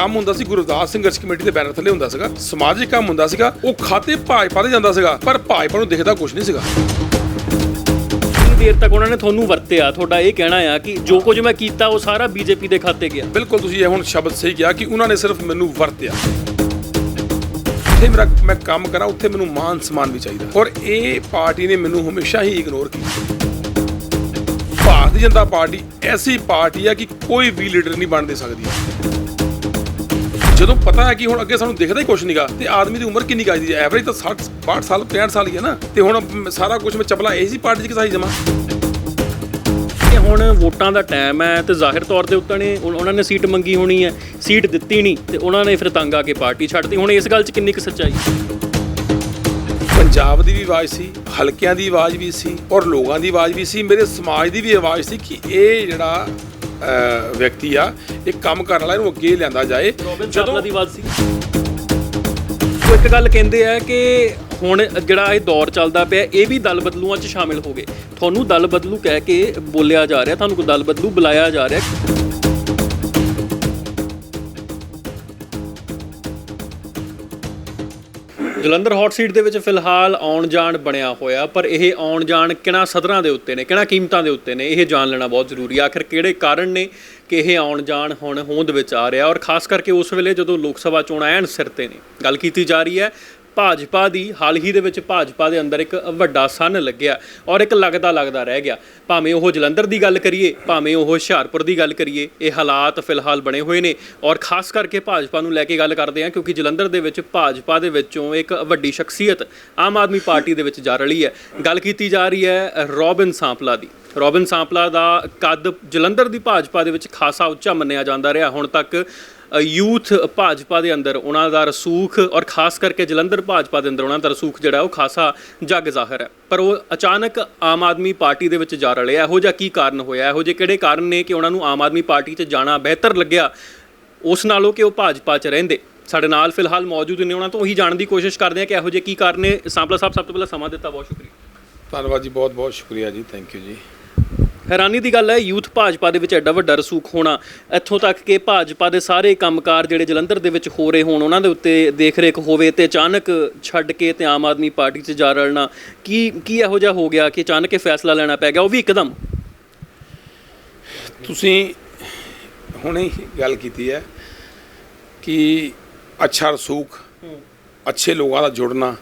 ਕੰਮ ਹੁੰਦਾ ਸੀ ਗੁਰਦਾਸ ਸੰਘਰਸ਼ ਕਮੇਟੀ ਦੇ ਬੈਨਰ ਥੱਲੇ ਹੁੰਦਾ ਸੀਗਾ। ਸਮਾਜਿਕ ਕੰਮ ਹੁੰਦਾ ਸੀਗਾ ਉਹ ਖਾਤੇ ਭਾਜਪਾ ਦੇ ਜਾਂਦਾ ਸੀਗਾ ਪਰ ਭਾਜਪਾ ਨੂੰ ਦਿਖਦਾ ਕੁਝ ਨਹੀਂ ਸੀਗਾ। ਦੇਰ ਤੱਕ ਉਹਨਾਂ ਨੇ ਤੁਹਾਨੂੰ ਵਰਤਿਆ। ਤੁਹਾਡਾ ਇਹ ਕਹਿਣਾ ਆ ਕਿ ਜੋ ਕੁਝ ਮੈਂ ਕੀਤਾ ਉਹ ਸਾਰਾ ਬੀਜੇਪੀ ਦੇ ਖਾਤੇ ਗਿਆ। ਬਿਲਕੁਲ ਤੁਸੀਂ ਇਹ ਹੁਣ ਸ਼ਬਦ ਸਹੀ ਕਿਹਾ ਕਿ ਉਹਨਾਂ ਨੇ ਸਿਰਫ ਮੈਨੂੰ ਵਰਤਿਆ। ਜਿੱਥੇ ਮੇਰਾ ਮੈਂ ਕੰਮ ਕਰਾਂ ਉੱਥੇ ਮੈਨੂੰ ਮਾਨ ਸਨਮਾਨ ਵੀ ਚਾਹੀਦਾ। ਔਰ ਇਹ ਪਾਰਟੀ ਨੇ ਮੈਨੂੰ ਹਮੇਸ਼ਾ ਹੀ ਇਗਨੋਰ ਕੀਤਾ। ਭਾਰਤੀ ਜਨਤਾ ਪਾਰਟੀ ਐਸੀ ਪਾਰਟੀ ਹੈ ਕਿ ਕੋਈ ਵੀ ਲੀਡਰ ਨਹੀਂ ਬਣ ਦੇ ਸਕਦੀ। ਜਦੋਂ ਪਤਾ ਹੈ ਕਿ ਹੁਣ ਅੱਗੇ ਸਾਨੂੰ ਦਿਖਦਾ ਹੀ ਕੁਝ ਨਹੀਂਗਾ ਤੇ ਆਦਮੀ ਦੀ ਉਮਰ ਕਿੰਨੀ ਕਾਜਦੀ ਹੈ? ਐਵਰੇਜ ਤਾਂ 60 62 ਸਾਲ 65 ਸਾਲ ਹੀ ਹੈ ਨਾ। ਤੇ ਹੁਣ ਸਾਰਾ ਕੁਝ ਮੈਂ ਚਪਲਾ ਇਸੇ ਪਾਰਟੀ 'ਚ ਕਿਸਾਈ ਜਮਾ ਕਿ ਹੁਣ ਵੋਟਾਂ ਦਾ ਟਾਈਮ ਹੈ ਤੇ ਜ਼ਾਹਿਰ ਤੌਰ ਤੇ ਉੱਤਾਂ ਨੇ ਉਹਨਾਂ ਨੇ ਸੀਟ ਮੰਗੀ ਹੋਣੀ ਹੈ ਸੀਟ ਦਿੱਤੀ ਨਹੀਂ ਤੇ ਉਹਨਾਂ ਨੇ ਫਿਰ ਤੰਗ ਆ ਕੇ ਪਾਰਟੀ ਛੱਡਤੀ ਹੁਣ ਇਸ ਗੱਲ 'ਚ ਕਿੰਨੀ ਕੁ ਸੱਚਾਈ? ਪੰਜਾਬ ਦੀ ਵੀ ਆਵਾਜ਼ ਸੀ ਹਲਕਿਆਂ ਦੀ ਆਵਾਜ਼ ਵੀ ਸੀ ਔਰ ਲੋਕਾਂ ਦੀ ਆਵਾਜ਼ ਵੀ ਸੀ। ਮੇਰੇ ਸਮਾਜ ਦੀ ਵੀ ਆਵਾਜ਼ ਸੀ ਕਿ ਇਹ ਜਿਹੜਾ ਵਿਅਕਤੀ ਆ ਇਹ ਕੰਮ ਕਰਨ ਵਾਲਾ ਇਹਨੂੰ ਅੱਗੇ ਲਿਆਂਦਾ ਜਾਏ। ਜਦੋਂ ਦੀ ਆਵਾਜ਼ ਸੀ। ਉਹ ਇੱਕ ਗੱਲ ਕਹਿੰਦੇ ਆ ਕਿ ਹੁਣ ਜਿਹੜਾ ਇਹ ਦੌਰ ਚੱਲਦਾ ਪਿਆ ਇਹ ਵੀ ਦਲ ਬਦਲੂਆਂ 'ਚ ਸ਼ਾਮਿਲ ਹੋ ਗਏ। ਤੁਹਾਨੂੰ ਦਲ ਬਦਲੂ ਕਹਿ ਕੇ ਬੋਲਿਆ ਜਾ ਰਿਹਾ ਤੁਹਾਨੂੰ ਕੋਈ ਦਲ ਬਦਲੂ ਬੁਲਾਇਆ ਜਾ ਰਿਹਾ। ਜਲੰਧਰ ਹੌਟ ਸੀਟ ਦੇ ਵਿੱਚ ਫਿਲਹਾਲ ਆਉਣ ਜਾਣ ਬਣਿਆ ਹੋਇਆ, ਪਰ ਇਹ ਆਉਣ ਜਾਣ ਕਿਹਨਾਂ ਸਦਰਾਂ ਦੇ ਉੱਤੇ ਨੇ ਕਿਹਨਾਂ ਕੀਮਤਾਂ ਦੇ ਉੱਤੇ ਨੇ, ਇਹ ਜਾਣ ਲੈਣਾ ਬਹੁਤ ਜ਼ਰੂਰੀ ਹੈ। ਆਖਿਰ ਕਿਹੜੇ ਕਾਰਨ ਨੇ ਕਿ ਇਹ ਆਉਣ ਜਾਣ ਹੁਣ ਹੋਂਦ ਵਿੱਚ ਆ ਰਿਹਾ? ਔਰ ਖਾਸ ਕਰਕੇ ਉਸ ਵੇਲੇ ਜਦੋਂ ਲੋਕ ਸਭਾ ਚੋਣਾਂ ਐਨ ਸਿਰ ਤੇ ਨੇ। ਗੱਲ ਕੀਤੀ ਜਾ ਰਹੀ ਹੈ ਭਾਜਪਾ ਦੀ, ਹਾਲ ਹੀ ਦੇ ਵਿੱਚ ਭਾਜਪਾ ਦੇ ਅੰਦਰ ਇੱਕ ਵੱਡਾ ਸਨ ਲੱਗਿਆ ਔਰ ਇੱਕ ਲੱਗਦਾ ਲੱਗਦਾ ਰਹਿ ਗਿਆ। ਭਾਵੇਂ ਉਹ ਜਲੰਧਰ ਦੀ ਗੱਲ ਕਰੀਏ, ਭਾਵੇਂ ਉਹ ਹੁਸ਼ਿਆਰਪੁਰ ਦੀ ਗੱਲ ਕਰੀਏ, ਇਹ ਹਾਲਾਤ ਫਿਲਹਾਲ ਬਣੇ ਹੋਏ ਨੇ ਔਰ ਖਾਸ ਕਰਕੇ ਭਾਜਪਾ ਨੂੰ ਲੈ ਕੇ ਗੱਲ ਕਰਦੇ ਹਾਂ ਕਿਉਂਕਿ ਜਲੰਧਰ ਦੇ ਵਿੱਚ ਭਾਜਪਾ ਦੇ ਵਿੱਚੋਂ ਇੱਕ ਵੱਡੀ ਸ਼ਖਸੀਅਤ ਆਮ ਆਦਮੀ ਪਾਰਟੀ ਦੇ ਵਿੱਚ ਜਾ ਰਹੀ ਹੈ। ਗੱਲ ਕੀਤੀ ਜਾ ਰਹੀ ਹੈ ਰੋਬਿਨ ਸਾਂਪਲਾ ਦੀ। ਰੋਬਿਨ ਸਾਂਪਲਾ ਦਾ ਕੱਦ ਜਲੰਧਰ ਦੀ ਭਾਜਪਾ ਦੇ ਵਿੱਚ ਖਾਸਾ ਉੱਚਾ ਮੰਨਿਆ ਜਾਂਦਾ ਰਿਹਾ। ਹੁਣ ਤੱਕ ਯੂਥ ਭਾਜਪਾ ਦੇ ਅੰਦਰ ਉਹਨਾਂ ਦਾ ਰਸੂਖ ਔਰ ਖਾਸ ਕਰਕੇ ਜਲੰਧਰ ਭਾਜਪਾ ਦੇ ਅੰਦਰ ਉਹਨਾਂ ਦਾ ਰਸੂਖ ਜਿਹੜਾ ਉਹ ਖਾਸਾ ਜੱਗ ਜ਼ਾਹਰ ਹੈ। ਪਰ ਉਹ ਅਚਾਨਕ ਆਮ ਆਦਮੀ ਪਾਰਟੀ ਦੇ ਵਿੱਚ ਜਾ ਰਲੇ ਇਹੋ ਜਿਹਾ ਕੀ ਕਾਰਨ ਹੋਇਆ? ਇਹੋ ਜਿਹੇ ਕਿਹੜੇ ਕਾਰਨ ਨੇ ਕਿ ਉਹਨਾਂ ਨੂੰ ਆਮ ਆਦਮੀ ਪਾਰਟੀ 'ਚ ਜਾਣਾ ਬਿਹਤਰ ਲੱਗਿਆ? ਉਸ ਨਾਲੋਂ ਕਿ ਉਹ ਭਾਜਪਾ 'ਚ ਰਹਿੰਦੇ। ਸਾਡੇ ਨਾਲ ਫਿਲਹਾਲ ਮੌਜੂਦ ਨੇ। ਉਹਨਾਂ ਤੋਂ ਉਹੀ ਜਾਣਨ ਦੀ ਕੋਸ਼ਿਸ਼ ਕਰਦੇ ਹਾਂ ਕਿ ਇਹੋ ਜਿਹੇ ਕੀ ਕਾਰਨ ਨੇ। ਸਾਂਪਲਾ ਸਾਹਿਬ, ਸਭ ਤੋਂ ਪਹਿਲਾਂ ਸਮਾਂ ਦਿੱਤਾ। ਬਹੁਤ ਸ਼ੁਕਰੀਆ। ਧੰਨਵਾਦ ਜੀ। ਬਹੁਤ ਬਹੁਤ ਸ਼ੁਕਰੀਆ ਜੀ। ਥੈਂਕ ਯੂ ਜੀ। ਹੈਰਾਨੀ ਦੀ ਗੱਲ ਹੈ ਯੂਥ ਭਾਜਪਾ ਦੇ ਵਿੱਚ ਐਡਾ ਵੱਡਾ ਰਸੂਖ ਹੋਣਾ। ਇੱਥੋਂ ਤੱਕ ਕਿ ਭਾਜਪਾ ਦੇ ਸਾਰੇ ਕੰਮਕਾਰ ਜਿਹੜੇ ਜਲੰਧਰ ਦੇ ਵਿੱਚ ਹੋ ਰਹੇ ਹੋਣ ਉਹਨਾਂ ਦੇ ਉੱਤੇ ਦੇਖ-ਰੇਖ ਹੋਵੇ ਤੇ ਅਚਾਨਕ ਛੱਡ ਕੇ ਤੇ ਆਮ ਆਦਮੀ ਪਾਰਟੀ 'ਚ ਜਾ ਰਲਣਾ ਕੀ ਕੀ ਇਹੋ ਜਿਹਾ ਹੋ ਗਿਆ ਕਿ ਅਚਾਨਕ ਇਹ ਫੈਸਲਾ ਲੈਣਾ ਪੈ ਗਿਆ? ਉਹ ਵੀ ਇੱਕਦਮ। ਤੁਸੀਂ ਹੁਣੇ ਹੀ ਗੱਲ ਕੀਤੀ ਹੈ ਕਿ ਅੱਛਾ ਰਸੂਖ ਅੱਛੇ ਲੋਕਾਂ ਦਾ ਜੁੜਨਾ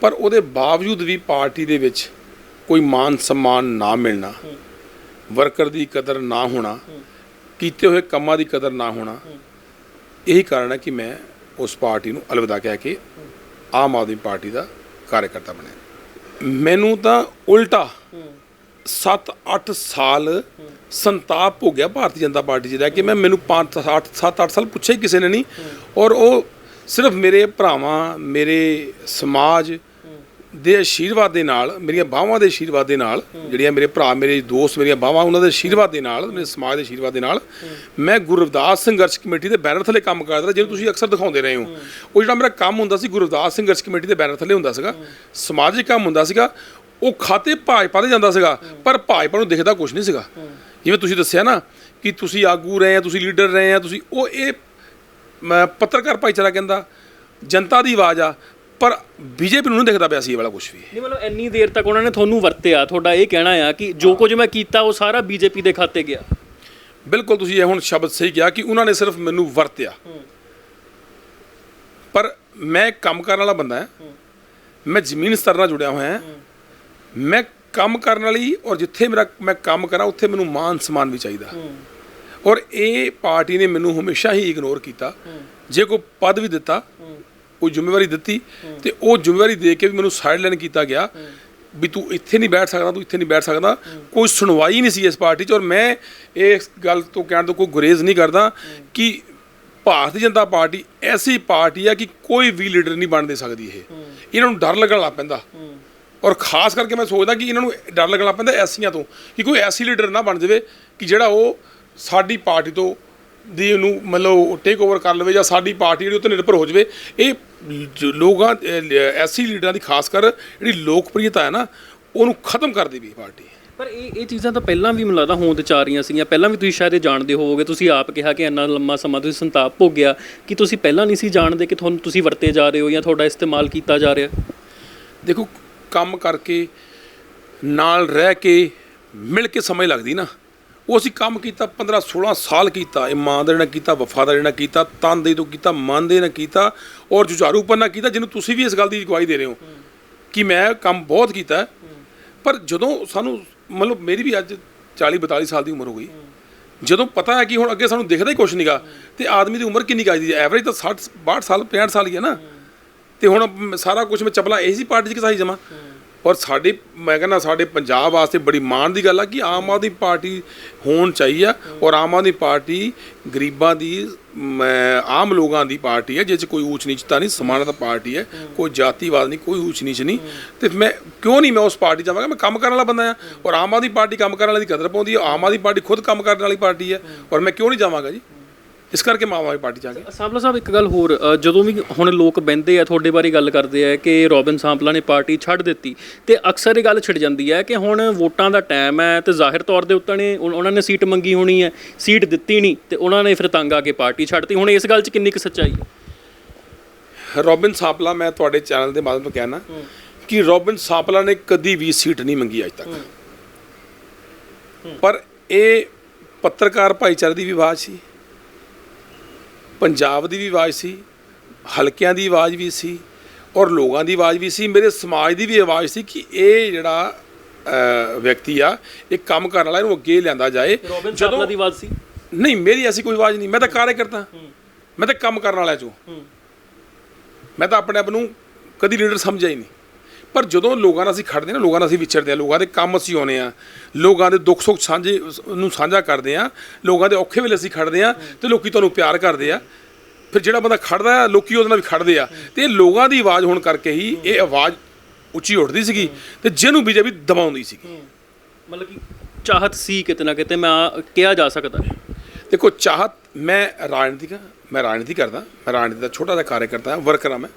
ਪਰ ਉਹਦੇ ਬਾਵਜੂਦ ਵੀ ਪਾਰਟੀ ਦੇ ਵਿੱਚ ਕੋਈ ਮਾਨ ਸਨਮਾਨ ਨਾ ਮਿਲਣਾ ਵਰਕਰ ਦੀ ਕਦਰ ਨਾ ਹੋਣਾ, ਕੀਤੇ ਹੋਏ ਕੰਮਾਂ ਦੀ ਕਦਰ ਨਾ ਹੋਣਾ, ਇਹੀ ਕਾਰਨ ਹੈ ਕਿ ਮੈਂ ਉਸ ਪਾਰਟੀ ਨੂੰ ਅਲਵਿਦਾ ਕਹਿ ਕੇ ਆਮ ਆਦਮੀ ਪਾਰਟੀ ਦਾ ਕਾਰਜਕਰਤਾ ਬਣਿਆ। ਮੈਨੂੰ ਤਾਂ ਉਲਟਾ 7-8 ਸਾਲ ਸੰਤਾਪ ਹੋ ਗਿਆ ਭਾਰਤੀ ਜਨਤਾ ਪਾਰਟੀ 'ਚ ਰਹਿ ਕੇ। ਮੈਂ ਮੈਨੂੰ 5 8 7-8 ਸਾਲ ਪੁੱਛਿਆ ਹੀ ਕਿਸੇ ਨੇ ਨਹੀਂ। ਔਰ ਉਹ ਸਿਰਫ ਮੇਰੇ ਭਰਾਵਾਂ, ਮੇਰੇ ਸਮਾਜ ਦੇ ਆਸ਼ੀਰਵਾਦ ਦੇ ਨਾਲ, ਮੇਰੀਆਂ ਬਾਹਾਂ ਦੇ ਆਸ਼ੀਰਵਾਦ ਦੇ ਨਾਲ, ਜਿਹੜੀਆਂ ਮੇਰੇ ਭਰਾ, ਮੇਰੇ ਦੋਸਤ, ਮੇਰੀਆਂ ਬਾਹਾਂ, ਉਹਨਾਂ ਦੇ ਆਸ਼ੀਰਵਾਦ ਦੇ ਨਾਲ, ਮੇਰੇ ਸਮਾਜ ਦੇ ਆਸ਼ੀਰਵਾਦ ਦੇ ਨਾਲ, ਮੈਂ ਗੁਰਵਦਾਸ ਸੰਘਰਸ਼ ਕਮੇਟੀ ਦੇ ਬੈਨਰ ਥੱਲੇ ਕੰਮ ਕਰਦਾ ਜਿਹਨੂੰ ਤੁਸੀਂ ਅਕਸਰ ਦਿਖਾਉਂਦੇ ਰਹੇ ਹੋ। ਉਹ ਜਿਹੜਾ ਮੇਰਾ ਕੰਮ ਹੁੰਦਾ ਸੀ ਗੁਰਵਦਾਸ ਸੰਘਰਸ਼ ਕਮੇਟੀ ਦੇ ਬੈਨਰ ਥੱਲੇ ਹੁੰਦਾ ਸੀਗਾ, ਸਮਾਜਿਕ ਕੰਮ ਹੁੰਦਾ ਸੀਗਾ, ਉਹ ਖਾਤੇ ਭਾਜਪਾ ਦੇ ਜਾਂਦਾ ਸੀਗਾ, ਪਰ ਭਾਜਪਾ ਨੂੰ ਦਿਖਦਾ ਕੁਝ ਨਹੀਂ ਸੀਗਾ। ਜਿਵੇਂ ਤੁਸੀਂ ਦੱਸਿਆ ਨਾ, ਕਿ ਤੁਸੀਂ ਆਗੂ ਰਹੇ ਆ, ਤੁਸੀਂ ਲੀਡਰ ਰਹੇ ਆ, ਤੁਸੀਂ ਉਹ ਇਹ ਪੱਤਰਕਾਰ ਭਾਈਚਾਰਾ ਕਹਿੰਦਾ, ਜਨਤਾ ਦੀ ਆਵਾਜ਼ ਆ ਪਰ ਬੀਜੇਪੀ ਨੂੰ ਨਹੀਂ ਦਿਖਦਾ ਪਿਆ ਸੀ ਇਹ ਵਾਲਾ ਕੁਝ ਵੀ। ਨਹੀਂ ਮਤਲਬ ਇੰਨੀ ਦੇਰ ਤੱਕ ਉਹਨਾਂ ਨੇ ਤੁਹਾਨੂੰ ਵਰਤਿਆ ਤੁਹਾਡਾ ਇਹ ਕਹਿਣਾ ਆ ਕਿ ਜੋ ਕੁਝ ਮੈਂ ਕੀਤਾ ਉਹ ਸਾਰਾ ਬੀਜੇਪੀ ਦੇ ਖਾਤੇ ਗਿਆ। ਬਿਲਕੁਲ ਤੁਸੀਂ ਇਹ ਹੁਣ ਸ਼ਬਦ ਸਹੀ ਕਿਹਾ ਕਿ ਉਹਨਾਂ ਨੇ ਸਿਰਫ ਮੈਨੂੰ ਵਰਤਿਆ। ਪਰ ਮੈਂ ਕੰਮ ਕਰਨ ਵਾਲਾ ਬੰਦਾ ਹਾਂ। ਮੈਂ ਜ਼ਮੀਨ ਸਤਰ ਨਾਲ ਜੁੜਿਆ ਹੋਇਆ ਹਾਂ। ਮੈਂ ਕੰਮ ਕਰਨ ਵਾਲੀ ਔਰ ਜਿੱਥੇ ਮੇਰਾ ਮੈਂ ਕੰਮ ਕਰਾਂ ਉੱਥੇ ਮੈਨੂੰ ਮਾਨ ਸਨਮਾਨ ਵੀ ਚਾਹੀਦਾ। ਔਰ ਇਹ ਪਾਰਟੀ ਨੇ ਮੈਨੂੰ ਹਮੇਸ਼ਾ ਹੀ ਇਗਨੋਰ ਕੀਤਾ। ਜੇ ਕੋਈ ਪਦ ਵੀ ਦਿੱਤਾ ਉਹ ਜ਼ਿੰਮੇਵਾਰੀ ਦਿੱਤੀ ਤੇ ਉਹ ਜ਼ਿੰਮੇਵਾਰੀ ਦੇ ਕੇ ਵੀ ਮੈਨੂੰ ਸਾਈਡ ਲਾਈਨ ਕੀਤਾ ਗਿਆ ਵੀ ਤੂੰ ਇੱਥੇ ਨਹੀਂ ਬੈਠ ਸਕਦਾ, ਤੂੰ ਇੱਥੇ ਨਹੀਂ ਬੈਠ ਸਕਦਾ। ਕੋਈ ਸੁਣਵਾਈ ਨਹੀਂ ਸੀ ਇਸ ਪਾਰਟੀ 'ਚ ਔਰ ਮੈਂ ਇਸ ਗੱਲ ਤੋਂ ਕਹਿਣ ਤੋਂ ਕੋਈ ਗੁਰੇਜ਼ ਨਹੀਂ ਕਰਦਾ ਕਿ ਭਾਰਤੀ ਜਨਤਾ ਪਾਰਟੀ ਐਸੀ ਪਾਰਟੀ ਆ ਕਿ ਕੋਈ ਵੀ ਲੀਡਰ ਨਹੀਂ ਬਣ ਦੇ ਸਕਦੀ ਇਹ। ਇਹਨਾਂ ਨੂੰ ਡਰ ਲੱਗਣ ਲੱਗ ਪੈਂਦਾ। ਔਰ ਖਾਸ ਕਰਕੇ ਮੈਂ ਸੋਚਦਾ ਕਿ ਇਹਨਾਂ ਨੂੰ ਡਰ ਲੱਗਣ ਲੱਗ ਪੈਂਦਾ ਐਸੀਆਂ ਤੋਂ ਕਿ ਕੋਈ ਐਸੀ ਲੀਡਰ ਨਾ ਬਣ ਜਾਵੇ ਕਿ ਜਿਹੜਾ ਉਹ ਸਾਡੀ ਪਾਰਟੀ ਤੋਂ ਦੀ ਉਹਨੂੰ ਮਤਲਬ ਟੇਕ ਓਵਰ ਕਰ ਲਵੇ ਜਾਂ ਸਾਡੀ ਪਾਰਟੀ ਜਿਹੜੀ ਉੱਤੇ ਨਿਰਭਰ ਹੋ ਜਾਵੇ। ਇਹ ਜ- ਲੋਕਾਂ ਐਸੀ ਲੀਡਰਾਂ ਦੀ ਖਾਸ ਕਰ ਜਿਹੜੀ ਲੋਕਪ੍ਰਿਯਤਾ ਹੈ ਨਾ ਉਹਨੂੰ ਖਤਮ ਕਰ ਦੇਵੇ ਪਾਰਟੀ। ਪਰ ਇਹ ਇਹ ਚੀਜ਼ਾਂ ਤਾਂ ਪਹਿਲਾਂ ਵੀ ਮੈਨੂੰ ਲੱਗਦਾ ਹੋਂਦ ਚ ਆ ਰਹੀਆਂ ਸੀਗੀਆਂ। ਪਹਿਲਾਂ ਵੀ ਤੁਸੀਂ ਸ਼ਾਇਦ ਇਹ ਜਾਣਦੇ ਹੋਵੋਗੇ ਤੁਸੀਂ ਆਪ ਕਿਹਾ ਕਿ ਇੰਨਾ ਲੰਮਾ ਸਮਾਂ ਤੁਸੀਂ ਸੰਤਾਪ ਭੋਗਿਆ ਕਿ ਤੁਸੀਂ ਪਹਿਲਾਂ ਨਹੀਂ ਸੀ ਜਾਣਦੇ ਕਿ ਤੁਹਾਨੂੰ ਤੁਸੀਂ ਵਰਤੇ ਜਾ ਰਹੇ ਹੋ ਜਾਂ ਤੁਹਾਡਾ ਇਸਤੇਮਾਲ ਕੀਤਾ ਜਾ ਰਿਹਾ? ਦੇਖੋ ਕੰਮ ਕਰਕੇ ਨਾਲ ਰਹਿ ਕੇ ਮਿਲ ਕੇ ਸਮਝ ਲੱਗਦੀ ਨਾ। ਉਹ ਅਸੀਂ ਕੰਮ ਕੀਤਾ 15 16 ਸਾਲ ਕੀਤਾ ਇਮਾਨਦਾਰੀ ਨਾਲ ਕੀਤਾ, ਵਫਾਦਾਰੀ ਨਾਲ ਕੀਤਾ ਤਨਦੇਹੀ ਤੋਂ ਕੀਤਾ ਮਨਦੇ ਨਾਲ ਕੀਤਾ ਔਰ ਜੁਝਾਰੂਪਨ ਨਾਲ ਕੀਤਾ, ਜਿਹਨੂੰ ਤੁਸੀਂ ਵੀ ਇਸ ਗੱਲ ਦੀ ਗਵਾਹੀ ਦੇ ਰਹੇ ਹੋ ਕਿ ਮੈਂ ਕੰਮ ਬਹੁਤ ਕੀਤਾ। ਪਰ ਜਦੋਂ ਸਾਨੂੰ ਮਤਲਬ ਮੇਰੀ ਵੀ ਅੱਜ 40 42 ਸਾਲ ਦੀ ਉਮਰ ਹੋ ਗਈ। ਜਦੋਂ ਪਤਾ ਹੈ ਕਿ ਹੁਣ ਅੱਗੇ ਸਾਨੂੰ ਦਿਖਦਾ ਹੀ ਕੁਛ ਨਹੀਂਗਾ ਤੇ ਆਦਮੀ ਦੀ ਉਮਰ ਕਿੰਨੀ ਕਾਜਦੀ ਦੀ ਐਵਰੇਜ ਤਾਂ 60 62 ਸਾਲ 65 ਸਾਲ ਹੀ ਹੈ ਨਾ। ਤੇ ਹੁਣ ਸਾਰਾ ਕੁਝ ਮੈਂ ਚਪਲਾ ਇਸੇ ਪਾਰਟੀ 'ਚ ਕਿਸਾਈ ਜਮਾ ਔਰ ਸਾਡੇ ਮੈਂ ਕਹਿੰਦਾ ਸਾਡੇ ਪੰਜਾਬ ਵਾਸਤੇ ਬੜੀ ਮਾਣ ਦੀ ਗੱਲ ਆ ਕਿ ਆਮ ਆਦਮੀ ਪਾਰਟੀ ਹੋਣ ਚਾਹੀਏ ਔਰ ਆਮ ਆਦਮੀ ਪਾਰਟੀ ਗਰੀਬਾਂ ਦੀ ਮ, ਆਮ ਲੋਕਾਂ ਦੀ ਪਾਰਟੀ ਹੈ ਜਿਸ 'ਚ ਕੋਈ ਊਚ ਨੀਚਤਾ ਨਹੀਂ ਸਮਾਨਤਾ ਪਾਰਟੀ ਹੈ ਕੋਈ ਜਾਤੀਵਾਦ ਨਹੀਂ ਕੋਈ ਊਚ ਨੀਚ ਨਹੀਂ। ਤੇ ਮੈਂ ਕਿਉਂ ਨਹੀਂ ਮੈਂ ਉਸ ਪਾਰਟੀ 'ਚ ਜਾਵਾਂਗਾ? ਮੈਂ ਕੰਮ ਕਰਨ ਵਾਲਾ ਬੰਦਾ ਆ ਔਰ ਆਮ ਆਦਮੀ ਪਾਰਟੀ ਕੰਮ ਕਰਨ ਵਾਲੇ ਦੀ ਕਦਰ ਪਾਉਂਦੀ ਹੈ ਆਮ ਆਦਮੀ ਪਾਰਟੀ ਖੁਦ ਕੰਮ ਕਰਨ ਵਾਲੀ ਪਾਰਟੀ ਹੈ ਔਰ ਮੈਂ ਕਿਉਂ ਨਹੀਂ ਜਾਵਾਂਗਾ ਜੀ? ਇਸ ਕਰਕੇ ਮੈਂ ਆਦਮੀ ਪਾਰਟੀ ਆ ਗਿਆ ਸਾਂਪਲਾ ਸਾਹਿਬ ਇੱਕ ਗੱਲ ਹੋਰ ਅ, ਜਦੋਂ ਵੀ ਹੁਣ ਲੋਕ ਬਹਿੰਦੇ ਆ ਤੁਹਾਡੇ ਬਾਰੇ ਗੱਲ ਕਰਦੇ ਆ ਕਿ ਰੋਬਿਨ ਸਾਂਪਲਾ ਨੇ ਪਾਰਟੀ ਛੱਡ ਦਿੱਤੀ ਤੇ ਅਕਸਰ ਇਹ ਗੱਲ ਛਿੜ ਜਾਂਦੀ ਹੈ ਕਿ ਹੁਣ ਵੋਟਾਂ ਦਾ ਟਾਈਮ ਹੈ ਤੇ ਜ਼ਾਹਿਰ ਤੌਰ ਦੇ ਉੱਤੇ ਨੇ ਉਨ- ਉਹਨਾਂ ਨੇ ਸੀਟ ਮੰਗੀ ਹੋਣੀ ਹੈ ਸੀਟ ਦਿੱਤੀ ਨਹੀਂ ਤੇ ਉਹਨਾਂ ਨੇ ਫਿਰ ਤੰਗ ਆ ਕੇ ਪਾਰਟੀ ਛੱਡਤੀ ਹੁਣ ਇਸ ਗੱਲ 'ਚ ਕਿੰਨੀ ਕੁ ਸੱਚਾਈ ਹੈ? ਰੋਬਿਨ ਸਾਪਲਾ ਮੈਂ ਤੁਹਾਡੇ ਚੈਨਲ ਦੇ ਮਾਧਿਅਮ ਤੋਂ ਕਹਿਣਾ ਕਿ ਰੋਬਿਨ ਸਾਪਲਾ ਨੇ ਕਦੀ ਵੀ ਸੀਟ ਨਹੀਂ ਮੰਗੀ ਅੱਜ ਤੱਕ। ਪਰ ਇਹ ਪੱਤਰਕਾਰ ਭਾਈਚਾਰੇ ਦੀ ਵੀ ਆਵਾਜ਼ ਸੀ। ਪੰਜਾਬ ਦੀ ਵੀ ਆਵਾਜ਼ ਸੀ ਹਲਕਿਆਂ ਦੀ ਆਵਾਜ਼ ਵੀ ਸੀ ਔਰ ਲੋਕਾਂ ਦੀ ਆਵਾਜ਼ ਵੀ ਸੀ। ਮੇਰੇ ਸਮਾਜ ਦੀ ਵੀ ਆਵਾਜ਼ ਸੀ ਕਿ ਇਹ ਜਿਹੜਾ ਵਿਅਕਤੀ ਆ ਇਹ ਕੰਮ ਕਰਨ ਵਾਲਾ ਇਹਨੂੰ ਅੱਗੇ ਲਿਆਂਦਾ ਜਾਏ। ਸਾਂਪਲਾ ਦੀ ਆਵਾਜ਼ ਸੀ? ਨਹੀਂ ਮੇਰੀ ਐਸੀ ਕੋਈ ਆਵਾਜ਼ ਨਹੀਂ। ਮੈਂ ਤਾਂ ਕਾਰਜਕਰਤਾ ਮੈਂ ਤਾਂ ਕੰਮ ਕਰਨ ਵਾਲਾ ਚੋਂ। ਮੈਂ ਤਾਂ ਆਪਣੇ ਆਪ ਨੂੰ ਕਦੀ ਲੀਡਰ ਸਮਝਿਆ ਹੀ ਨਹੀਂ। ਪਰ ਜਦੋਂ ਲੋਕਾਂ ਨਾਲ ਅਸੀਂ ਖੜਦੇ ਨਾ ਲੋਕਾਂ ਨਾਲ ਅਸੀਂ ਵਿਚਰਦੇ ਆ ਲੋਕਾਂ ਦੇ ਕੰਮ ਅਸੀਂ ਆਉਨੇ ਆ ਲੋਕਾਂ ਦੇ ਦੁੱਖ ਸੁੱਖ ਸਾਂਝੇ ਨੂੰ ਸਾਂਝਾ ਕਰਦੇ ਆ ਲੋਕਾਂ ਦੇ ਔਖੇ ਵੇਲੇ ਅਸੀਂ ਖੜਦੇ ਆ ਤੇ ਲੋਕੀ ਤੁਹਾਨੂੰ ਪਿਆਰ ਕਰਦੇ ਆ। ਫਿਰ ਜਿਹੜਾ ਬੰਦਾ ਖੜਦਾ ਆ ਲੋਕੀ ਉਹਦੇ ਨਾਲ ਵੀ ਖੜਦੇ ਆ। ਤੇ ਇਹ ਲੋਕਾਂ ਦੀ ਆਵਾਜ਼ ਹੋਣ ਕਰਕੇ ਹੀ ਇਹ ਆਵਾਜ਼ ਉੱਚੀ ਉੱਠਦੀ ਸੀਗੀ ਤੇ ਜਿਹਨੂੰ ਬੀਜੇਪੀ ਦਬਾਉਂਦੀ ਸੀਗੀ। ਮਤਲਬ ਕਿ ਚਾਹਤ ਸੀ ਕਿਤੇ ਨਾ ਕਿਤੇ ਮੈਂ ਕਿਹਾ ਜਾ ਸਕਦਾ ਦੇਖੋ ਚਾਹਤ ਮੈਂ ਰਾਜਨੀਤਿਕ ਮੈਂ ਰਾਜਨੀਤੀ ਕਰਦਾ ਮੈਂ ਰਾਜਨੀਤੀ ਦਾ ਛੋਟਾ ਜਿਹਾ ਕਾਰਜਕਰਤਾ ਹਾਂ ਵਰਕਰ ਹਾਂ ਮੈਂ।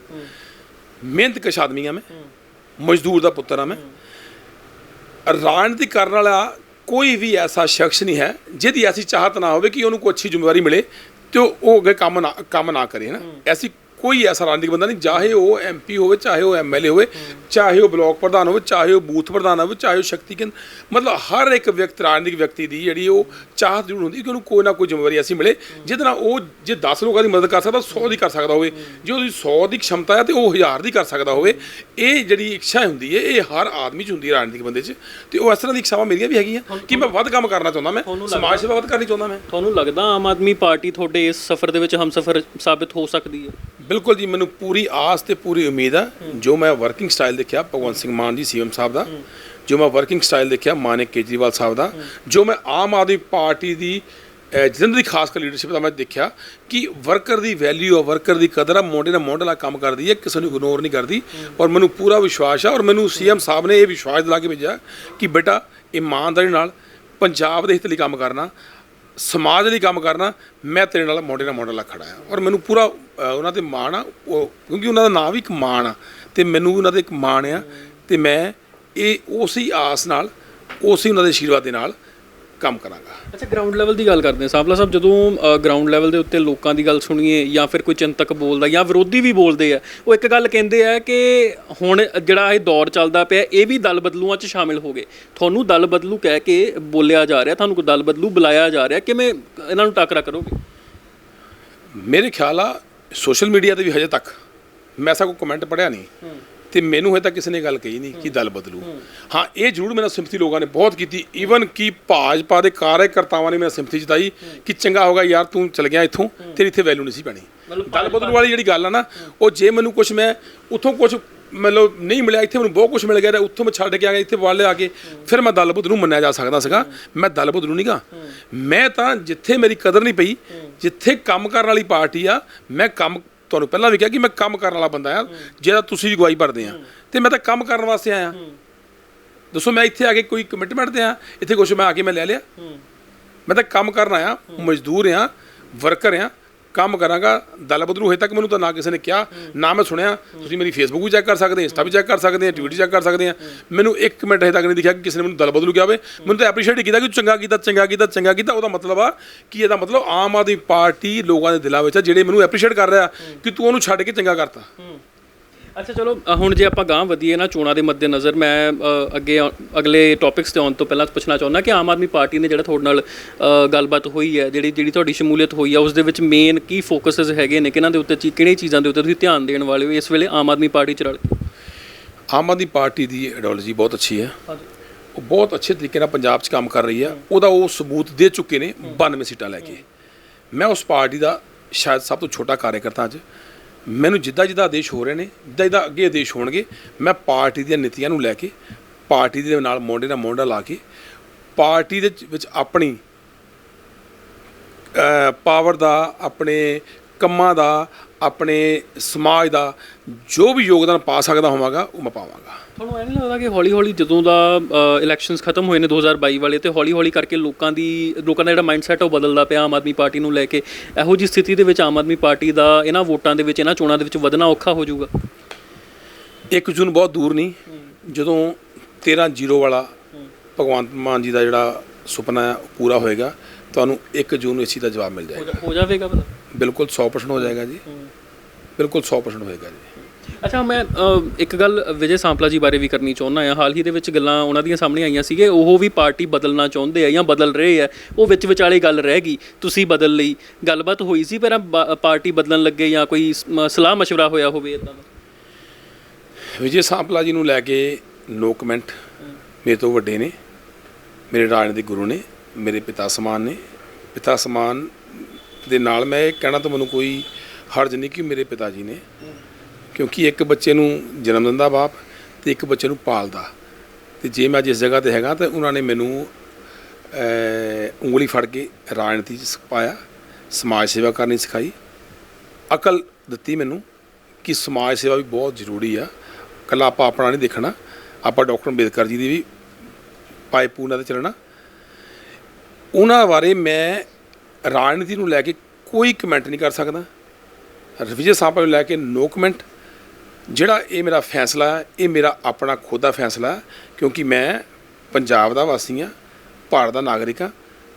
ਮਿਹਨਤ ਕਸ਼ ਆਦਮੀ ਹਾਂ ਮੈਂ। ਮਜ਼ਦੂਰ ਦਾ ਪੁੱਤਰ ਹਾਂ ਮੈਂ। ਰਾਜਨੀਤੀ ਕਰਨ ਵਾਲਾ ਕੋਈ ਵੀ ਐਸਾ ਸ਼ਖਸ ਨਹੀਂ ਹੈ ਜਿਹਦੀ ਐਸੀ ਚਾਹਤ ਨਾ ਹੋਵੇ ਕਿ ਉਹਨੂੰ ਕੋਈ ਅੱਛੀ ਜ਼ਿੰਮੇਵਾਰੀ ਮਿਲੇ ਤੇ ਉਹ ਉਹ ਅੱਗੇ ਕੰਮ ਨਾ ਕੰਮ ਨਾ ਕਰੇ ਨਾ। ਐਸੀ ਕੋਈ ਐਸਾ ਰਾਜਨੀਤਿਕ ਬੰਦਾ ਨਹੀਂ ਚਾਹੇ ਉਹ ਐਮਪੀ ਹੋਵੇ ਚਾਹੇ ਉਹ ਐਮਐਲਏ ਹੋਵੇ ਚਾਹੇ ਉਹ ਬਲਾਕ ਪ੍ਰਧਾਨ ਹੋਵੇ ਚਾਹੇ ਉਹ ਬੂਥ ਪ੍ਰਧਾਨ ਹੋਵੇ ਚਾਹੇ ਉਹ ਸ਼ਕਤੀ ਕੇਂਦਰ ਮਤਲਬ ਹਰ ਇੱਕ ਵਿਅਕਤੀ ਰਾਜਨੀਤਿਕ ਵਿਅਕਤੀ ਦੀ ਜਿਹੜੀ ਉਹ ਚਾਹਤ ਜ਼ਰੂਰ ਹੁੰਦੀ ਕਿ ਉਹਨੂੰ ਕੋਈ ਨਾ ਕੋਈ ਜ਼ਿੰਮੇਵਾਰੀ ਐਸੀ ਮਿਲੇ ਜਿਹਦੇ ਨਾਲ ਉਹ ਜੇ 10 ਲੋਕਾਂ ਦੀ ਮਦਦ ਕਰ ਸਕਦਾ 100 ਦੀ ਕਰ ਸਕਦਾ ਹੋਵੇ ਜੇ ਉਹਦੀ 100 ਦੀ ਖਮਤਾ ਹੈ ਤੇ ਉਹ 1000 ਦੀ ਕਰ ਸਕਦਾ ਹੋਵੇ ਇਹ ਜਿਹੜੀ ਇੱਛਾ ਹੁੰਦੀ ਹੈ ਇਹ ਹਰ ਆਦਮੀ 'ਚ ਹੁੰਦੀ ਹੈ ਰਾਜਨੀਤਿਕ ਬੰਦੇ 'ਚ ਤੇ ਉਹ ਇਸ ਤਰ੍ਹਾਂ ਦੀ ਇੱਛਾਵਾਂ ਮੇਰੀਆਂ ਵੀ ਹੈਗੀਆਂ ਕਿ ਮੈਂ ਵੱਧ ਕੰਮ ਕਰਨਾ ਚਾਹੁੰਦਾ ਮੈਂ ਸਮਾਜ ਸੇਵਾ ਵੱਧ ਕਰਨੀ ਚਾਹੁੰਦਾ ਮੈਂ। ਤੁਹਾਨੂੰ ਲੱਗਦਾ ਆਮ ਆਦਮੀ ਪਾਰਟੀ ਤੁਹਾਡੇ ਇਸ ਸਫ਼ਰ ਦੇ ਵਿੱਚ ਹਮਸਫਰ ਸਾਬਿਤ ਹੋ ਸਕਦੀ ਹੈ? ਬਿਲਕੁਲ ਜੀ ਮੈਨੂੰ ਪੂਰੀ ਆਸ ਤੇ ਪੂਰੀ ਉਮੀਦ ਆ ਜੋ ਮੈਂ ਵਰਕਿੰਗ ਸਟਾਈਲ ਦੇਖਿਆ ਭਗਵੰਤ ਸਿੰਘ ਮਾਨ ਜੀ ਸੀਐਮ ਸਾਹਿਬ ਦਾ ਜੋ ਮੈਂ ਵਰਕਿੰਗ ਸਟਾਈਲ ਦੇਖਿਆ ਮਾਨਕ ਕੇਜਰੀਵਾਲ ਸਾਹਿਬ ਦਾ ਜੋ ਮੈਂ ਆਮ ਆਦਮੀ ਪਾਰਟੀ ਦੀ ਅਹ, ਦੀ ਖਾਸ ਕਰ ਲੀਡਰਸ਼ਿਪ ਦਾ ਮੈਂ ਦੇਖਿਆ ਕਿ ਵਰਕਰ ਦੀ ਵੈਲਿਊ ਆ ਵਰਕਰ ਦੀ ਕਦਰ ਆ ਮੋਢੇ ਨਾਲ ਮੋਢੇ ਨਾਲ ਕੰਮ ਕਰਦੀ ਹੈ ਕਿਸੇ ਨੂੰ ਇਗਨੋਰ ਨਹੀਂ ਕਰਦੀ ਔਰ ਮੈਨੂੰ ਪੂਰਾ ਵਿਸ਼ਵਾਸ ਆ ਔਰ ਮੈਨੂੰ ਸੀਐਮ ਸਾਹਿਬ ਨੇ ਇਹ ਵਿਸ਼ਵਾਸ ਦਿਲਾ ਕੇ ਭੇਜਿਆ ਕਿ ਬੇਟਾ ਇਮਾਨਦਾਰੀ ਨਾਲ ਪੰਜਾਬ ਦੇ ਹਿੱਤ ਲਈ ਕੰਮ ਕਰਨਾ ਸਮਾਜ ਲਈ ਕੰਮ ਕਰਨਾ, ਮੈਂ ਤੇਰੇ ਨਾਲ ਮੋਢੇ ਨਾਲ ਮੋਢਾ ਲਾ ਖੜਾ ਆ ਔਰ ਮੈਨੂੰ ਪੂਰਾ ਉਹਨਾਂ ਤੇ ਮਾਣ ਆ, ਉਹ, ਕਿਉਂਕਿ ਉਹਨਾਂ ਦਾ ਨਾਂ ਵੀ ਇੱਕ ਮਾਣ ਆ, ਤੇ ਮੈਨੂੰ ਵੀ ਉਹਨਾਂ 'ਤੇ ਇੱਕ ਮਾਣ ਆ, ਤੇ ਮੈਂ ਇਹ ਉਸੇ ਆਸ ਨਾਲ, ਉਸੇ ਉਹਨਾਂ ਦੇ ਆਸ਼ੀਰਵਾਦ ਦੇ ਨਾਲ ਕੰਮ ਕਰਾਂਗਾ। ਅੱਛਾ ਗਰਾਊਂਡ ਲੈਵਲ ਦੀ ਗੱਲ ਕਰਦੇ ਹਾਂ। ਸਾਂਪਲਾ ਸਾਹਿਬ ਜਦੋਂ ਗਰਾਊਂਡ ਲੈਵਲ ਦੇ ਉੱਤੇ ਲੋਕਾਂ ਦੀ ਗੱਲ ਸੁਣੀਏ ਜਾਂ ਫਿਰ ਕੋਈ ਚਿੰਤਕ ਬੋਲਦਾ ਜਾਂ ਵਿਰੋਧੀ ਵੀ ਬੋਲਦੇ ਆ ਉਹ ਇੱਕ ਗੱਲ ਕਹਿੰਦੇ ਆ ਕਿ ਹੁਣ ਜਿਹੜਾ ਇਹ ਦੌਰ ਚੱਲਦਾ ਪਿਆ ਇਹ ਵੀ ਦਲ ਬਦਲੂਆਂ 'ਚ ਸ਼ਾਮਿਲ ਹੋ ਗਏ। ਤੁਹਾਨੂੰ ਦਲ ਬਦਲੂ ਕਹਿ ਕੇ ਬੋਲਿਆ ਜਾ ਰਿਹਾ ਤੁਹਾਨੂੰ ਕੋਈ ਦਲ ਬਦਲੂ ਬੁਲਾਇਆ ਜਾ ਰਿਹਾ ਕਿਵੇਂ ਇਹਨਾਂ ਨੂੰ ਟਾਕਰਾ ਕਰੋਗੇ? ਮੇਰੇ ਖਿਆਲ ਆ ਸੋਸ਼ਲ ਮੀਡੀਆ ਤੇ ਵੀ ਹਜੇ ਤੱਕ ਮੈਂ ਐਸਾ ਕੋਈ ਕਮੈਂਟ ਪੜਿਆ ਨਹੀਂ। ਤੇ ਮੈਨੂੰ ਹਜੇ ਤੱਕ ਕਿਸੇ ਨੇ ਗੱਲ ਕਹੀ ਨਹੀਂ ਕਿ ਦਲ ਬਦਲੂ। ਹਾਂ ਇਹ ਜ਼ਰੂਰ ਮੇਰਾ ਸਿੰਪਥੀ ਲੋਕਾਂ ਨੇ ਬਹੁਤ ਕੀਤੀ। ਈਵਨ ਕਿ ਭਾਜਪਾ ਦੇ ਕਾਰਜਕਰਤਾਵਾਂ ਨੇ ਮੇਰਾ ਸਿੰਪਥੀ ਜਤਾਈ ਕਿ ਚੰਗਾ ਹੋਗਾ ਯਾਰ ਤੂੰ ਚਲ ਗਿਆ ਇੱਥੋਂ ਤੇਰੀ ਇੱਥੇ ਵੈਲਿਊ ਨਹੀਂ ਸੀ ਪੈਣੀ। ਦਲ ਬਦਲੂ ਵਾਲੀ ਜਿਹੜੀ ਗੱਲ ਆ ਨਾ ਉਹ ਜੇ ਮੈਨੂੰ ਕੁਝ ਮੈਂ ਉੱਥੋਂ ਕੁਝ ਮਤਲਬ ਨਹੀਂ ਮਿਲਿਆ ਇੱਥੇ ਮੈਨੂੰ ਬਹੁਤ ਕੁਝ ਮਿਲ ਗਿਆ ਤੇ ਉੱਥੋਂ ਮੈਂ ਛੱਡ ਕੇ ਆ ਗਿਆ ਇੱਥੇ ਵਾਲੇ ਆ ਕੇ ਫਿਰ ਮੈਂ ਦਲ ਬਦਲੂ ਮੰਨਿਆ ਜਾ ਸਕਦਾ ਸੀਗਾ। ਮੈਂ ਦਲ ਬਦਲੂ ਨਹੀਂਗਾ ਮੈਂ ਤਾਂ ਜਿੱਥੇ ਮੇਰੀ ਕਦਰ ਨਹੀਂ ਪਈ ਜਿੱਥੇ ਕੰਮ ਕਰਨ ਵਾਲੀ ਪਾਰਟੀ ਆ ਮੈਂ ਕੰਮ ਤੁਹਾਨੂੰ ਪਹਿਲਾਂ ਵੀ ਕਿਹਾ ਕਿ ਮੈਂ ਕੰਮ ਕਰਨ ਵਾਲਾ ਬੰਦਾ ਆ ਜਿਹਦਾ ਤੁਸੀਂ ਵੀ ਗਵਾਹੀ ਭਰਦੇ ਆ ਤੇ ਮੈਂ ਤਾਂ ਕੰਮ ਕਰਨ ਵਾਸਤੇ ਆਇਆ ਦੱਸੋ ਮੈਂ ਇੱਥੇ ਆ ਕੇ ਕੋਈ ਕਮਿਟਮੈਂਟ ਤੇ ਆ ਇੱਥੇ ਕੁਝ ਮੈਂ ਆ ਕੇ ਮੈਂ ਲੈ ਲਿਆ। ਮੈਂ ਤਾਂ ਕੰਮ ਕਰਨ ਆਇਆ ਮਜ਼ਦੂਰ ਆ ਵਰਕਰ ਆ ਕੰਮ ਕਰਾਂਗਾ, ਦਲ ਬਦਲੂ, ਹਜੇ ਤੱਕ ਮੈਨੂੰ ਤਾਂ ਨਾ ਕਿਸੇ ਨੇ ਕਿਹਾ, ਨਾ ਮੈਂ ਸੁਣਿਆ। ਤੁਸੀਂ ਮੇਰੀ ਫੇਸਬੁੱਕ ਵੀ ਚੈੱਕ ਕਰ ਸਕਦੇ ਇੰਸਟਾ ਵੀ ਚੈੱਕ ਕਰ ਸਕਦੇ ਆ ਟਵਿੱਟਰ ਚੈੱਕ ਕਰ ਸਕਦੇ ਆ। ਮੈਨੂੰ ਇੱਕ ਮਿੰਟ ਹਜੇ ਤੱਕ ਨਹੀਂ ਦਿਖਿਆ ਕਿ ਕਿਸੇ ਨੇ ਮੈਨੂੰ ਦਲ ਬਦਲੂ ਕਿਹਾ ਹੋਵੇ। ਮੈਨੂੰ ਤਾਂ ਐਪਰੀਸ਼ੀਏਟ ਕੀਤਾ ਕਿ ਤੂੰ ਚੰਗਾ ਕੀਤਾ ਚੰਗਾ ਕੀਤਾ ਚੰਗਾ ਕੀਤਾ। ਉਹਦਾ ਮਤਲਬ ਆ ਕਿ ਇਹਦਾ ਮਤਲਬ ਆਮ ਆਦਮੀ ਪਾਰਟੀ ਲੋਕਾਂ ਦੇ ਦਿਲਾਂ ਵਿੱਚ ਆ, ਜਿਹੜੇ ਮੈਨੂੰ ਐਪਰੀਸ਼ੀਏਟ ਕਰ ਰਿਹਾ, ਕਿ ਤੂੰ ਉਹਨੂੰ ਛੱਡ ਕੇ ਚੰਗਾ ਕਰਤਾ। ਅੱਛਾ ਚਲੋ ਅ, ਹੁਣ ਜੇ ਆਪਾਂ ਗਾਂ ਵਧੀਏ ਨਾ ਚੋਣਾਂ ਦੇ ਮੱਦੇਨਜ਼ਰ ਮੈਂ ਅ, ਅੱਗੇ ਆਉ- ਅਗਲੇ ਟੌਪਿਕਸ ਤੇ ਆਉਣ ਤੋਂ ਪਹਿਲਾਂ ਪੁੱਛਣਾ ਚਾਹੁੰਦਾ ਕਿ ਆਮ ਆਦਮੀ ਪਾਰਟੀ ਨੇ ਜਿਹੜਾ ਤੁਹਾਡੇ ਨਾਲ ਅ, ਗੱਲਬਾਤ ਹੋਈ ਹੈ ਜਿਹੜੀ ਜਿਹੜੀ ਤੁਹਾਡੀ ਸ਼ਮੂਲੀਅਤ ਹੋਈ ਹੈ ਉਸ ਦੇ ਵਿੱਚ ਮੇਨ ਕੀ ਫੋਕਸਸ ਹੈਗੇ ਨੇ ਕਿਹਨਾਂ ਦੇ ਉੱਤੇ ਚੀ- ਕਿਹੜੀਆਂ ਚੀਜ਼ਾਂ ਦੇ ਉੱਤੇ ਤੁਸੀਂ ਧਿਆਨ ਦੇਣ ਵਾਲੇ ਹੋ ਇਸ ਵੇਲੇ ਆਮ ਆਦਮੀ ਪਾਰਟੀ ਚ ਰਲ ਕੇ? ਆਮ ਆਦਮੀ ਪਾਰਟੀ ਦੀ ਆਈਡੀਓਲੋਜੀ ਬਹੁਤ ਅੱਛੀ ਹੈ। ਉਹ ਬਹੁਤ ਅੱਛੇ ਤਰੀਕੇ ਨਾਲ ਪੰਜਾਬ 'ਚ ਕੰਮ ਕਰ ਰਹੀ ਹੈ। ਉਹਦਾ ਉਹ ਸਬੂਤ ਦੇ ਚੁੱਕੇ ਨੇ 92 ਸੀਟਾਂ ਲੈ ਕੇ। ਮੈਂ ਉਸ ਪਾਰਟੀ ਦਾ ਸ਼ਾਇਦ ਸਭ ਤੋਂ ਛੋਟਾ ਕਾਰਜਕਰਤਾ ਅੱਜ। ਮੈਨੂੰ ਜਿੱਦਾਂ ਜਿੱਦਾਂ ਆਦੇਸ਼ ਹੋ ਰਹੇ ਨੇ, ਜਿੱਦਾਂ ਜਿੱਦਾਂ ਅੱਗੇ ਆਦੇਸ਼ ਹੋਣਗੇ, ਮੈਂ ਪਾਰਟੀ ਦੀਆਂ ਨੀਤੀਆਂ ਨੂੰ ਲੈ ਕੇ, ਪਾਰਟੀ ਦੇ ਨਾਲ ਮੋਢੇ ਨਾਲ ਮੋਢਾ ਲਾ ਕੇ, ਪਾਰਟੀ ਦੇ ਵਿੱਚ ਆਪਣੀ ਪਾਵਰ ਦਾ, ਆਪਣੇ ਕੰਮਾਂ ਦਾ ਆਪਣੇ ਸਮਾਜ ਦਾ ਜੋ ਵੀ ਯੋਗਦਾਨ ਪਾ ਸਕਦਾ ਹੋਵਾਂਗਾ ਉਹ ਮੈਂ ਪਾਵਾਂਗਾ। ਤੁਹਾਨੂੰ ਐ ਨਹੀਂ ਲੱਗਦਾ ਕਿ ਹੌਲੀ ਹੌਲੀ ਜਦੋਂ ਦਾ ਇਲੈਕਸ਼ਨਸ ਖਤਮ ਹੋਏ ਨੇ 2022 ਵਾਲੇ ਤੇ ਹੌਲੀ ਹੌਲੀ ਕਰਕੇ ਲੋਕਾਂ ਦੀ ਲੋਕਾਂ ਦਾ ਜਿਹੜਾ ਮਾਈਂਡਸੈਟ ਉਹ ਬਦਲਦਾ ਪਿਆ ਆਮ ਆਦਮੀ ਪਾਰਟੀ ਨੂੰ ਲੈ ਕੇ। ਇਹੋ ਜੀ ਸਥਿਤੀ ਦੇ ਵਿੱਚ ਆਮ ਆਦਮੀ ਪਾਰਟੀ ਦਾ ਇਹਨਾਂ ਵੋਟਾਂ ਦੇ ਵਿੱਚ ਇਹਨਾਂ ਚੋਣਾਂ ਦੇ ਵਿੱਚ ਵਧਣਾ ਔਖਾ ਹੋ ਜਾਊਗਾ। 1 ਜੂਨ ਬਹੁਤ ਦੂਰ ਨਹੀਂ ਜਦੋਂ 13 ਜ਼ੀਰੋ ਵਾਲਾ ਭਗਵੰਤ ਮਾਨ ਜੀ ਦਾ ਜਿਹੜਾ ਸੁਪਨਾ ਪੂਰਾ ਹੋਏਗਾ ਤੁਹਾਨੂੰ 1 ਜੂਨ ਨੂੰ ਇਸ ਦਾ ਜਵਾਬ ਮਿਲ ਜਾਏਗਾ। ਹੋ ਜਾਵੇਗਾ ਪਤਾ ਬਿਲਕੁਲ 100% ਹੋ ਜਾਏਗਾ ਜੀ। ਬਿਲਕੁਲ 100% ਹੋਏਗਾ ਜੀ। ਅੱਛਾ ਮੈਂ ਇੱਕ ਗੱਲ ਵਿਜੇ ਸਾਂਪਲਾ ਜੀ ਬਾਰੇ ਵੀ ਕਰਨੀ ਚਾਹੁੰਦਾ ਹਾਂ। ਹਾਲ ਹੀ ਦੇ ਵਿੱਚ ਗੱਲਾਂ ਉਹਨਾਂ ਦੀਆਂ ਸਾਹਮਣੇ ਆਈਆਂ ਸੀਗੇ। ਉਹ ਵੀ ਪਾਰਟੀ ਬਦਲਣਾ ਚਾਹੁੰਦੇ ਆ ਜਾਂ ਬਦਲ ਰਹੇ ਆ। ਉਹ ਵਿੱਚ ਵਿਚਾਲੇ ਗੱਲ ਰਹਿ ਗਈ ਤੁਸੀਂ ਬਦਲ ਲਈ। ਗੱਲਬਾਤ ਹੋਈ ਸੀ ਪਰ ਬ- ਪਾਰਟੀ ਬਦਲਣ ਲੱਗੇ ਜਾਂ ਕੋਈ ਸਲਾਹ ਮਸ਼ਵਰਾ ਹੋਇਆ ਹੋਵੇ ਇਦਾਂ ਦਾ? ਵਿਜੇ ਸਾਂਪਲਾ ਜੀ ਨੂੰ ਲੈ ਕੇ ਨੋ ਕਮੈਂਟ ਮੇਰੇ ਤੋਂ ਵੱਡੇ ਨੇ। ਮੇਰੇ ਰਾਜਨੀਤਿਕ ਗੁਰੂ ਨੇ ਮੇਰੇ ਪਿਤਾ ਸਮਾਨ ਨੇ। ਪਿਤਾ ਸਮਾਨ ਦੇ ਨਾਲ ਮੈਂ ਇਹ ਕਹਿਣਾ ਤਾਂ ਮੈਨੂੰ ਕੋਈ ਹਰਜ ਨਹੀਂ ਕਿ ਮੇਰੇ ਪਿਤਾ ਜੀ ਨੇ, ਕਿਉਂਕਿ ਇੱਕ ਬੱਚੇ ਨੂੰ ਜਨਮ ਦਿੰਦਾ ਬਾਪ ਤੇ ਇੱਕ ਬੱਚੇ ਨੂੰ ਪਾਲਦਾ। ਤੇ ਜੇ ਮੈਂ ਜਿਸ ਜਗ੍ਹਾ ਤੇ ਹੈਗਾ ਤਾਂ ਉਹਨਾਂ ਨੇ ਮੈਨੂੰ ਉਂਗਲੀ ਫੜ ਕੇ ਰਾਜਨੀਤੀ 'ਚ ਸਿਖਾਇਆ ਸਮਾਜ ਸੇਵਾ ਕਰਨੀ ਸਿਖਾਈ। ਅਕਲ ਦਿੱਤੀ ਮੈਨੂੰ ਕਿ ਸਮਾਜ ਸੇਵਾ ਵੀ ਬਹੁਤ ਜ਼ਰੂਰੀ ਆ। ਕੱਲਾ ਆਪਾਂ ਆਪਣਾ ਨਹੀਂ ਦੇਖਣਾ, ਆਪਾਂ ਡਾਕਟਰ ਅੰਬੇਦਕਰ ਜੀ ਦੀ ਵੀ ਪਾਏ ਪੂਨਾ ਤੇ ਚੱਲਣਾ। ਉਹਨਾਂ ਬਾਰੇ ਮੈਂ ਰਾਜਨੀਤੀ ਨੂੰ ਲੈ ਕੇ ਕੋਈ ਕਮੈਂਟ ਨਹੀਂ ਕਰ ਸਕਦਾ। ਵਿਜੇ ਸਾਹਿਬ ਨੂੰ ਲੈ ਕੇ ਨੋ ਕਮੈਂਟ ਜਿਹੜਾ ਇਹ ਮੇਰਾ ਫੈਸਲਾ ਹੈ, ਇਹ ਮੇਰਾ ਆਪਣਾ ਖੁਦ ਦਾ ਫੈਸਲਾ ਹੈ, ਕਿਉਂਕਿ ਮੈਂ ਪੰਜਾਬ ਦਾ ਵਾਸੀ ਹਾਂ, ਭਾਰਤ ਦਾ ਨਾਗਰਿਕ ਹਾਂ।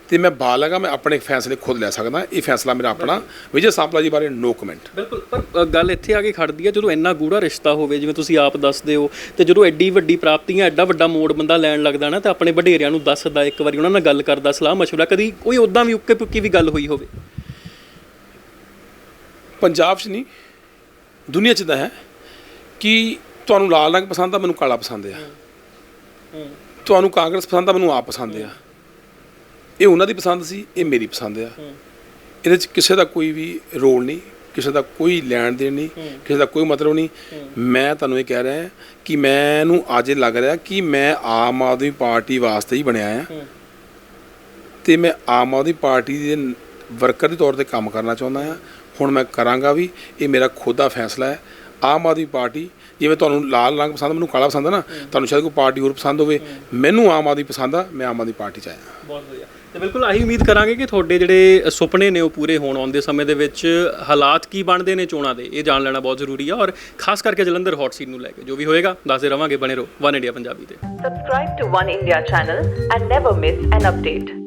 ਤੇ ਮੈਂ ਬਾਲਗ ਆ ਮੈਂ ਆਪਣੇ ਫੈਸਲੇ ਖੁਦ ਲੈ ਸਕਦਾ ਇਹ ਫੈਸਲਾ ਮੇਰਾ ਆਪਣਾ ਵਿਜੇ ਸਾਂਪਲਾ ਜੀ ਬਾਰੇ ਨੋ ਕਮੈਂਟ ਬਿਲਕੁਲ ਪਰ ਗੱਲ ਇੱਥੇ ਆ ਕੇ ਖੜਦੀ ਆ ਜਦੋਂ ਇੰਨਾ ਗੂੜਾ ਰਿਸ਼ਤਾ ਹੋਵੇ ਜਿਵੇਂ ਤੁਸੀਂ ਆਪ ਦੱਸਦੇ ਹੋ ਤੇ ਜਦੋਂ ਐਡੀ ਵੱਡੀ ਪ੍ਰਾਪਤੀਆਂ ਐਡਾ ਵੱਡਾ ਮੋੜ ਬੰਦਾ ਲੈਣ ਲੱਗਦਾ ਨਾ ਤੇ ਆਪਣੇ ਵਡੇਰਿਆਂ ਨੂੰ ਦੱਸਦਾ ਇੱਕ ਵਾਰੀ ਉਹਨਾਂ ਨਾਲ ਗੱਲ ਕਰਦਾ ਸਲਾਹ مشਵਰਾ ਕਦੀ ਕੋਈ ਉਦਾਂ ਵੀ ਉੱਕੇ ਪੁੱਕੀ ਵੀ ਗੱਲ ਹੋਈ ਹੋਵੇ? ਪੰਜਾਬ 'ਚ ਨਹੀਂ ਦੁਨੀਆ 'ਚ ਤਾਂ ਹੈ ਕਿ ਤੁਹਾਨੂੰ ਲਾਲ ਰੰਗ ਪਸੰਦ ਆ ਮੈਨੂੰ ਕਾਲਾ ਪਸੰਦ ਆ। ਤੁਹਾਨੂੰ ਕਾਂਗਰਸ ਪਸੰਦ ਆ ਮੈਨੂੰ ਆਪ ਪਸੰਦ ਆ। ਇਹ ਉਹਨਾਂ ਦੀ ਪਸੰਦ ਸੀ ਇਹ ਮੇਰੀ ਪਸੰਦ ਆ। ਇਹਦੇ 'ਚ ਕਿਸੇ ਦਾ ਕੋਈ ਵੀ ਰੋਲ ਨਹੀਂ ਕਿਸੇ ਦਾ ਕੋਈ ਲੈਣ ਦੇਣ ਨਹੀਂ ਕਿਸੇ ਦਾ ਕੋਈ ਮਤਲਬ ਨਹੀਂ। ਮੈਂ ਤੁਹਾਨੂੰ ਇਹ ਕਹਿ ਰਿਹਾ ਕਿ ਮੈਨੂੰ ਅੱਜ ਲੱਗ ਰਿਹਾ ਕਿ ਮੈਂ ਆਮ ਆਦਮੀ ਪਾਰਟੀ ਵਾਸਤੇ ਹੀ ਬਣਿਆ ਆ ਤੇ ਮੈਂ ਆਮ ਆਦਮੀ ਪਾਰਟੀ ਦੇ ਵਰਕਰ ਦੇ ਤੌਰ ਤੇ ਕੰਮ ਕਰਨਾ ਚਾਹੁੰਦਾ ਹਾਂ। ਹੁਣ ਮੈਂ ਕਰਾਂਗਾ ਵੀ ਇਹ ਮੇਰਾ ਖੁਦ ਦਾ ਫੈਸਲਾ ਹੈ। ਆਮ ਆਦਮੀ ਪਾਰਟੀ ਜਿਵੇਂ ਤੁਹਾਨੂੰ ਲਾਲ ਰੰਗ ਪਸੰਦ ਮੈਨੂੰ ਕਾਲਾ ਪਸੰਦ ਹੈ ਨਾ ਤੁਹਾਨੂੰ ਸ਼ਾਇਦ ਕੋਈ ਪਾਰਟੀ ਹੋਰ ਪਸੰਦ ਹੋਵੇ ਮੈਨੂੰ ਆਮ ਆਦਮੀ ਪਸੰਦ ਆ ਮੈਂ ਆਮ ਆਦਮੀ ਪਾਰਟੀ ਚ ਆਇਆ। ਬਹੁਤ ਵਧੀਆ। ਤੇ ਬਿਲਕੁਲ ਆਹੀ ਉਮੀਦ ਕਰਾਂਗੇ ਕਿ ਤੁਹਾਡੇ ਜਿਹੜੇ ਸੁਪਨੇ ਨੇ ਉਹ ਪੂਰੇ ਹੋਣ ਆਉਂਦੇ ਸਮੇਂ ਦੇ ਵਿੱਚ ਹਾਲਾਤ ਕੀ ਬਣਦੇ ਨੇ ਚੋਣਾਂ ਦੇ ਇਹ ਜਾਣ ਲੈਣਾ ਬਹੁਤ ਜ਼ਰੂਰੀ ਆ ਔਰ ਖਾਸ ਕਰਕੇ ਜਲੰਧਰ ਹੌਟ ਸੀਟ ਨੂੰ ਲੈ ਕੇ ਜੋ ਵੀ ਹੋਏਗਾ ਦੱਸਦੇ ਰਵਾਂਗੇ ਬਣੇ ਰਹੋ ਵਨ ਇੰਡੀਆ ਪੰਜਾਬੀ ਤੇ। Subscribe to One India channel and never miss an update.